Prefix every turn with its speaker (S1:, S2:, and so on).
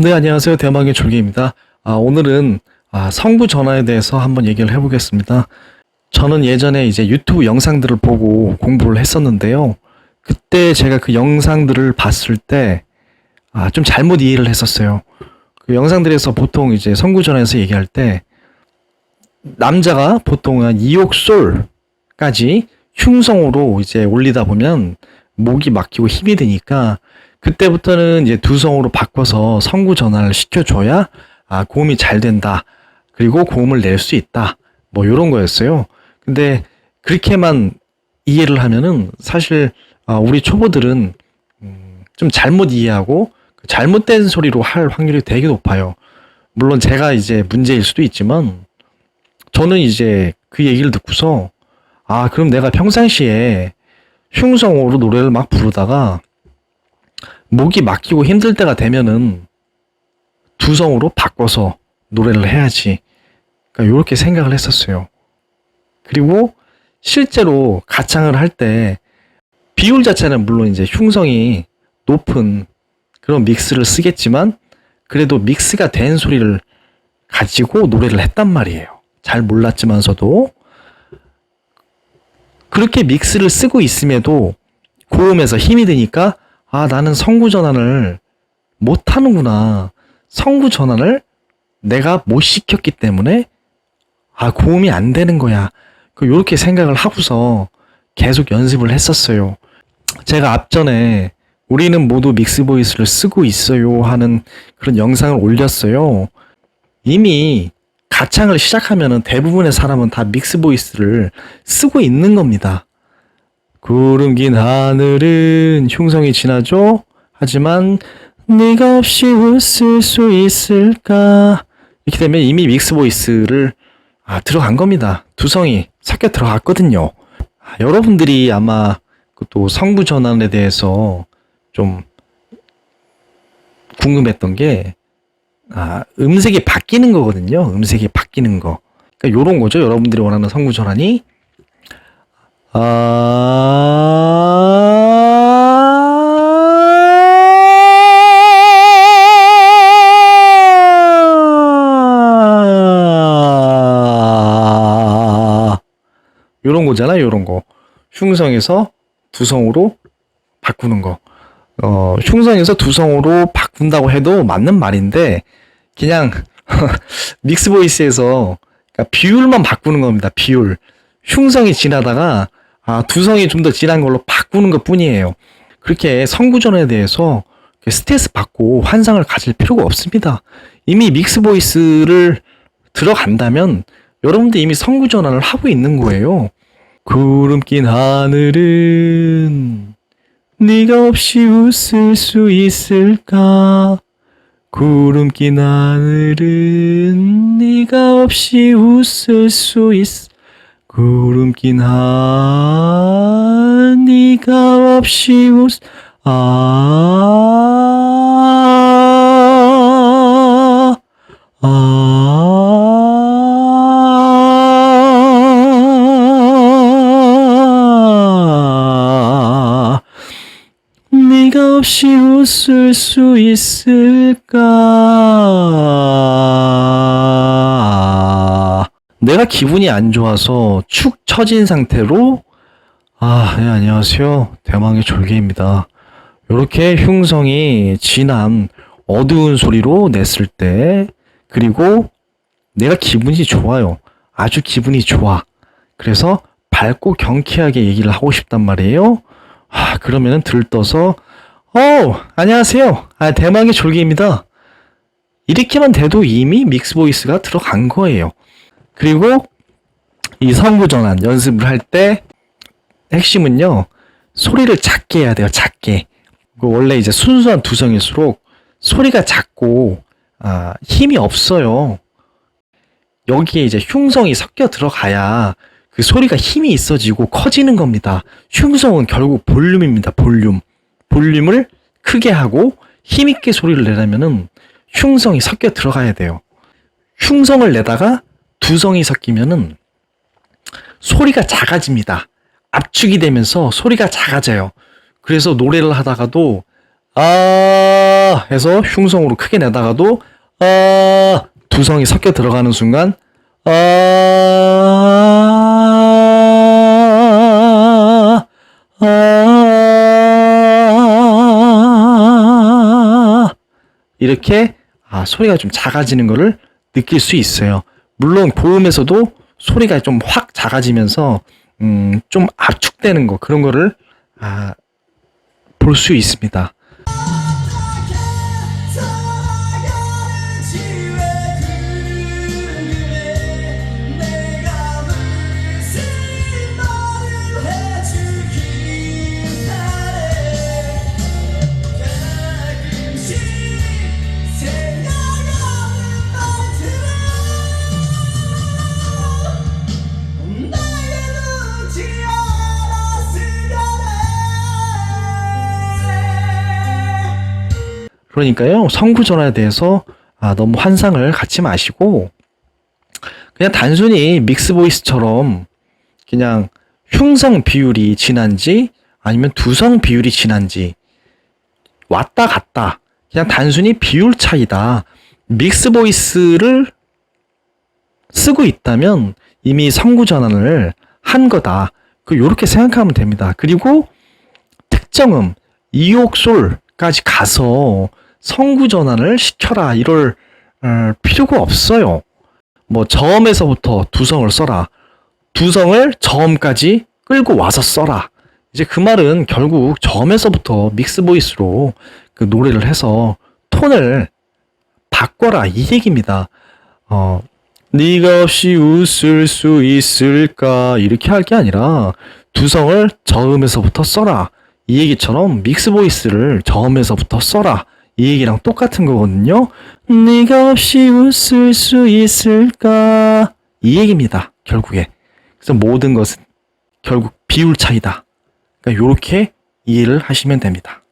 S1: 네, 안녕하세요. 대망의 졸기입니다. 아, 오늘은 아, 성부 전화에 대해서 한번 얘기를 해보겠습니다. 저는 예전에 이제 유튜브 영상들을 보고 공부를 했었는데요. 그때 제가 그 영상들을 봤을 때, 아, 좀 잘못 이해를 했었어요. 그 영상들에서 보통 이제 성부 전화에서 얘기할 때, 남자가 보통 한 2옥 솔까지 흉성으로 이제 올리다 보면 목이 막히고 힘이 드니까 그때부터는 이제 두 성으로 바꿔서 성구 전환을 시켜줘야 아, 고음이 잘 된다. 그리고 고음을 낼 수 있다. 뭐 이런 거였어요. 근데 그렇게만 이해를 하면은 사실 아, 우리 초보들은 음, 좀 잘못 이해하고 그 잘못된 소리로 할 확률이 되게 높아요. 물론 제가 이제 문제일 수도 있지만 저는 이제 그 얘기를 듣고서 아 그럼 내가 평상시에 흉성으로 노래를 막 부르다가 목이 막히고 힘들 때가 되면은 두성으로 바꿔서 노래를 해야지. 그러니까 이렇게 생각을 했었어요. 그리고 실제로 가창을 할 때 비율 자체는 물론 이제 흉성이 높은 그런 믹스를 쓰겠지만 그래도 믹스가 된 소리를 가지고 노래를 했단 말이에요. 잘 몰랐지만서도 그렇게 믹스를 쓰고 있음에도 고음에서 힘이 드니까 아 나는 성구 전환을 못 하는구나. 성구 전환을 내가 못 시켰기 때문에 아 고음이 안 되는 거야. 그 요렇게 생각을 하고서 계속 연습을 했었어요. 제가 앞전에 우리는 모두 믹스 보이스를 쓰고 있어요 하는 그런 영상을 올렸어요. 이미 가창을 시작하면은 대부분의 사람은 다 믹스 보이스를 쓰고 있는 겁니다. 구름 긴 하늘은 흉성이 지나죠. 하지만 네가 없이 웃을 수 있을까? 이렇게 되면 이미 믹스 보이스를 아, 들어간 겁니다. 두성이 섞여 들어갔거든요. 아, 여러분들이 아마 그또 성부 전환에 대해서 좀 궁금했던 게 아, 음색이 바뀌는 거거든요. 음색이 바뀌는 거. 그러니까 요런 거죠. 여러분들이 원하는 성부 전환이 아 요런 거잖아요, 요런 거. 흉성에서 두성으로 바꾸는 거. 어, 흉성에서 두성으로 바꾼다고 해도 맞는 말인데, 그냥, 믹스 보이스에서, 그러니까 비율만 바꾸는 겁니다, 비율. 흉성이 지나다가, 아, 두성이 좀 더 진한 걸로 바꾸는 것 뿐이에요. 그렇게 성구전에 대해서 스트레스 받고 환상을 가질 필요가 없습니다. 이미 믹스 보이스를 들어간다면 여러분들 이미 성구 전환을 하고 있는 거예요. 구름 낀 하늘은 네가 없이 웃을 수 있을까? 구름 낀 하늘은 네가 없이 웃을 수 있. 구름 낀 하, 네가 없이 웃. 아, 아, 없이 웃을 수 있을까? 내가 기분이 안 좋아서 축 처진 상태로 아, 네, 안녕하세요. 대망의 졸개입니다. 요렇게 흉성이 진한 어두운 소리로 냈을 때 그리고 내가 기분이 좋아요. 아주 기분이 좋아. 그래서 밝고 경쾌하게 얘기를 하고 싶단 말이에요. 아, 그러면은 들떠서 어, 안녕하세요. 아, 대망의 졸기입니다. 이렇게만 돼도 이미 믹스 보이스가 들어간 거예요. 그리고 이 성구 전환 연습을 할 때 핵심은요. 소리를 작게 해야 돼요. 작게. 그 원래 이제 순수한 두성일수록 소리가 작고 아, 힘이 없어요. 여기에 이제 흉성이 섞여 들어가야 그 소리가 힘이 있어지고 커지는 겁니다. 흉성은 결국 볼륨입니다. 볼륨. 볼륨을 크게 하고 힘있게 소리를 내려면은 흉성이 섞여 들어가야 돼요. 흉성을 내다가 두성이 섞이면은 소리가 작아집니다. 압축이 되면서 소리가 작아져요. 그래서 노래를 하다가도 아 해서 흉성으로 크게 내다가도 아 두성이 섞여 들어가는 순간 아, 아, 이렇게 아, 소리가 좀 작아지는 거를 느낄 수 있어요. 물론 고음에서도 소리가 좀 확 작아지면서 음, 좀 압축되는 거 그런 거를 아, 볼 수 있습니다. 그러니까요, 성구 전화에 대해서 아, 너무 환상을 갖지 마시고 그냥 단순히 믹스 보이스처럼 그냥 흉성 비율이 진한지 아니면 두성 비율이 진한지 왔다 갔다 그냥 단순히 비율 차이다. 믹스 보이스를 쓰고 있다면 이미 성구 전환을 한 거다. 그 요렇게 생각하면 됩니다. 그리고 특정음 이옥솔까지 가서 성구 전환을 시켜라 이럴 어, 필요가 없어요. 뭐 저음에서부터 두성을 써라. 두성을 저음까지 끌고 와서 써라. 이제 그 말은 결국 저음에서부터 믹스 보이스로 그 노래를 해서 톤을 바꿔라 이 얘기입니다. 어, 네가 없이 웃을 수 있을까 이렇게 할 게 아니라 두성을 저음에서부터 써라 이 얘기처럼 믹스 보이스를 저음에서부터 써라 이 얘기랑 똑같은 거거든요. 네가 없이 웃을 수 있을까 이 얘기입니다. 결국에 그래서 모든 것은 결국 비율 차이다. 그러니까 이렇게 이해를 하시면 됩니다.